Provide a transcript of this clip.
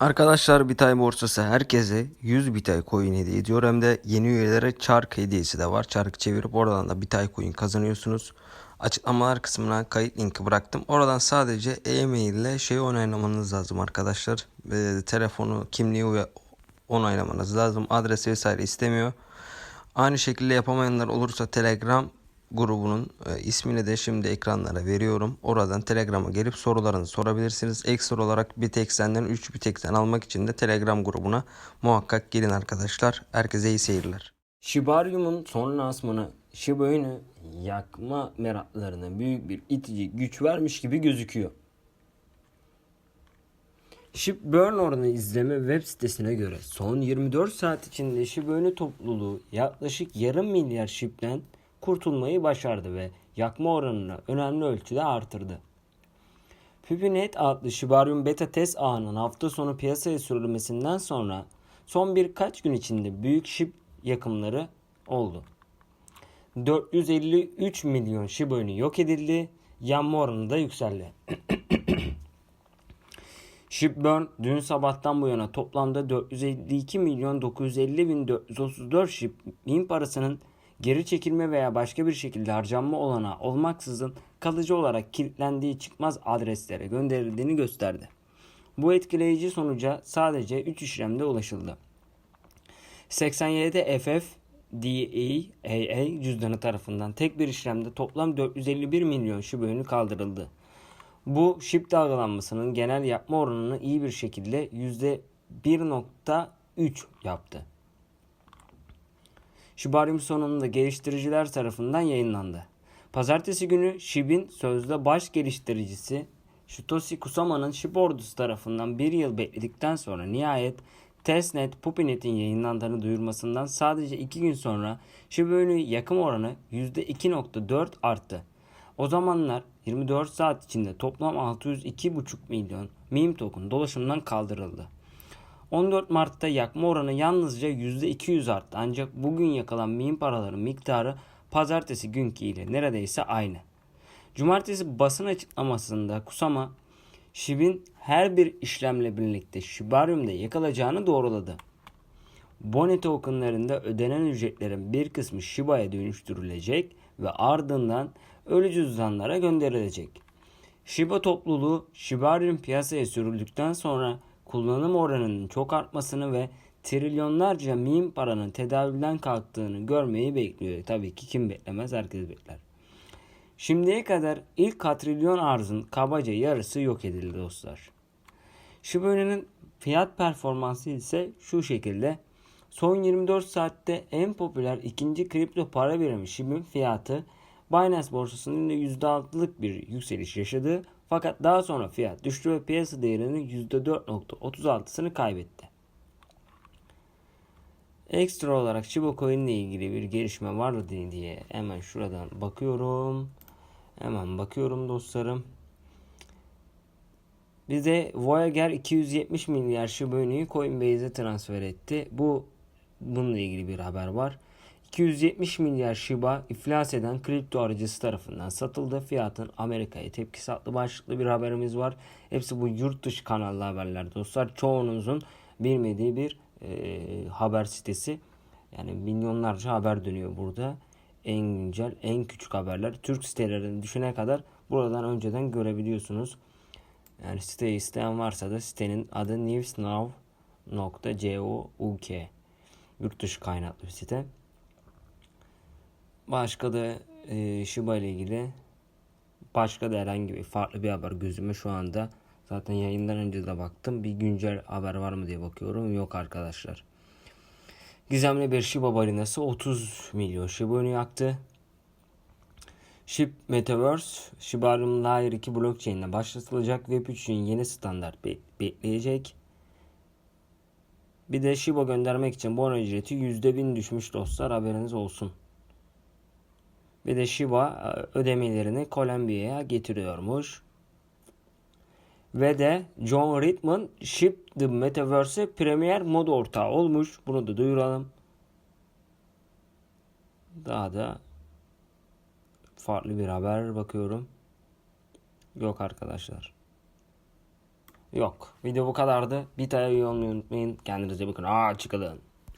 Arkadaşlar Bitay borsası herkese 100 Bitay coin hediye ediyor. Hem de yeni üyelere çark hediyesi de var. Çark çevirip oradan da Bitay coin kazanıyorsunuz. Açıklamalar kısmına kayıt linki bıraktım. Oradan sadece e-mail ile şey onaylamanız lazım arkadaşlar. Ee, telefonu, kimliği ve onaylamanız lazım. Adres vesaire istemiyor. Aynı şekilde yapamayanlar olursa Telegram grubunun e, ismini de şimdi ekranlara veriyorum. Oradan Telegram'a gelip sorularınızı sorabilirsiniz. Ekstra olarak Bitexen'den 3 Bitexen almak için de Telegram grubuna muhakkak gelin arkadaşlar. Herkese iyi seyirler. Shibarium'un son lansmanı Shiba Inu yakma meraklarına büyük bir itici güç vermiş gibi gözüküyor. Shib Burn oranı izleme web sitesine göre son 24 saat içinde Shiba Inu topluluğu yaklaşık yarım milyar Shib'den kurtulmayı başardı ve yakma oranını önemli ölçüde artırdı. Pupinet adlı Shibarium beta test ağının hafta sonu piyasaya sürülmesinden sonra son birkaç gün içinde büyük şip yakımları oldu. 453 milyon Shiba Inu yok edildi. Yanma oranı da yükseldi. Shipburn dün sabahtan bu yana toplamda 452 milyon 950 bin 434 ship parasının geri çekilme veya başka bir şekilde harcanma olanağı olmaksızın kalıcı olarak kilitlendiği çıkmaz adreslere gönderildiğini gösterdi. Bu etkileyici sonuca sadece 3 işlemde ulaşıldı. 87 FF DEAA cüzdanı tarafından tek bir işlemde toplam 451 milyon Inu kaldırıldı. Bu şip dalgalanmasının genel yapma oranını iyi bir şekilde %1.3 yaptı. Shibarium sonunda geliştiriciler tarafından yayınlandı. Pazartesi günü SHIB'in sözde baş geliştiricisi Shutoshi Kusama'nın SHIB ordusu tarafından bir yıl bekledikten sonra nihayet testnet Pupinet'in yayınlandığını duyurmasından sadece 2 gün sonra Shiba Inu yakım oranı %2.4 arttı. O zamanlar 24 saat içinde toplam 602,5 milyon meme token dolaşımdan kaldırıldı. 14 Mart'ta yakma oranı yalnızca %200 arttı ancak bugün yakalan meme paraların miktarı pazartesi günkü ile neredeyse aynı. Cumartesi basın açıklamasında Kusama, Shib'in her bir işlemle birlikte Shibarium'da yakılacağını doğruladı. Bone tokenlarında ödenen ücretlerin bir kısmı Shiba'ya dönüştürülecek ve ardından ölü cüzdanlara gönderilecek. Shiba topluluğu Shibarium piyasaya sürüldükten sonra kullanım oranının çok artmasını ve trilyonlarca meme paranın tedavülden kalktığını görmeyi bekliyor. Tabii ki kim beklemez herkes bekler. Şimdiye kadar ilk katrilyon arzın kabaca yarısı yok edildi dostlar. Shiba Inu'nun fiyat performansı ise şu şekilde. Son 24 saatte en popüler ikinci kripto para birimi Shib'in fiyatı Binance borsasının %6'lık bir yükseliş yaşadı. Fakat daha sonra fiyat düştü ve piyasa değerinin %4.36'sını kaybetti. Ekstra olarak Shiba Coin ile ilgili bir gelişme var mı diye hemen şuradan bakıyorum. Hemen bakıyorum dostlarım. Bize Voyager 270 milyar Shiba Inu'yu Coinbase'e transfer etti. Bu bununla ilgili bir haber var. 270 milyar Shiba iflas eden kripto aracısı tarafından satıldı. Fiyatın Amerika'ya tepkisi adlı başlıklı bir haberimiz var. Hepsi bu yurt dışı kanallı haberler dostlar. Çoğunuzun bilmediği bir e, haber sitesi. Yani milyonlarca haber dönüyor burada. En güncel, en küçük haberler. Türk sitelerini düşüne kadar buradan önceden görebiliyorsunuz. Yani siteyi isteyen varsa da sitenin adı newsnow.co.uk Yurt dışı kaynaklı bir site. Başka da e, Shiba ile ilgili başka da herhangi bir farklı bir haber gözüme şu anda zaten yayından önce de baktım. Bir güncel haber var mı diye bakıyorum. Yok arkadaşlar. Gizemli bir Shiba balinası 30 milyon Shiba Inu yaktı. SHIB Metaverse, Shibarium Layer 2 blockchain ile başlatılacak Web 3'ün yeni standart be- bekleyecek. Bir de Shiba göndermek için bono ücreti %1000 düşmüş dostlar haberiniz olsun. Bir de Shiba e, ödemelerini Colombia'ya getiriyormuş. Ve de John Ritman Ship the Metaverse Premier mod ortağı olmuş. Bunu da duyuralım. Daha da farklı bir haber bakıyorum. Yok arkadaşlar. Yok. Video bu kadardı. Bir tane üye olmayı unutmayın. Kendinize bakın. Aa çıkalım.